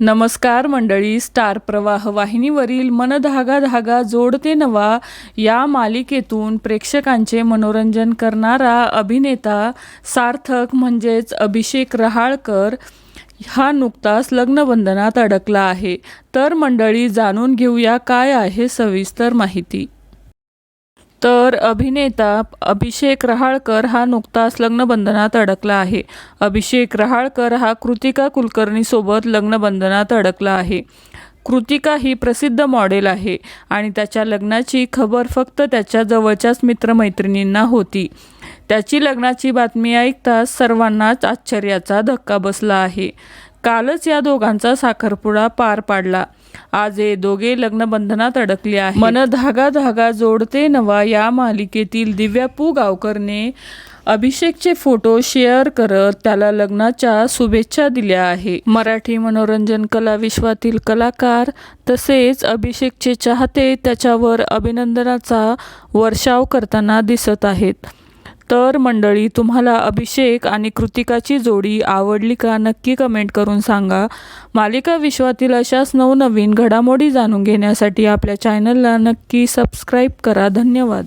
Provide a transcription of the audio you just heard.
नमस्कार मंडळी स्टार प्रवाह वाहिनीवरील मन धागा धागा जोडते नवा या मालिकेतून प्रेक्षकांचे मनोरंजन करणारा अभिनेता सार्थक म्हणजेच अभिषेक रहाळकर हा नुकताच लग्नबंधनात अडकला आहे. तर मंडळी जाणून घेऊया काय आहे सविस्तर माहिती. तर अभिनेता अभिषेक रहाळकर हा नुकताच लग्नबंधनात अडकला आहे. अभिषेक रहाळकर हा कृतिका कुलकर्णीसोबत लग्नबंधनात अडकला आहे. कृतिका ही प्रसिद्ध मॉडेल आहे आणि त्याच्या लग्नाची खबर फक्त त्याच्या जवळच्याच मित्रमैत्रिणींना होती. त्याची लग्नाची बातमी ऐकताच सर्वांनाच आश्चर्याचा धक्का बसला आहे. कालच या दोघांचा साखरपुडा पार पाडला. आज हे दोघे लग्नबंधनात अडकले आहे मन धागा धागा जोडते नवा या मालिकेतील दिव्या पू गावकरने अभिषेकचे फोटो शेअर करत त्याला लग्नाच्या शुभेच्छा दिल्या आहे मराठी मनोरंजन कला विश्वातील कलाकार तसेच अभिषेकचे चाहते त्याच्यावर अभिनंदनाचा वर्षाव करताना दिसत आहेत. तर मंडळी तुम्हाला अभिषेक आणि कृतिकाची जोडी आवडली का नक्की कमेंट करून सांगा. मालिका विश्वातील अशाच नवनवीन घडामोडी जाणून घेण्यासाठी आपल्या चॅनलला नक्की सबस्क्राईब करा. धन्यवाद.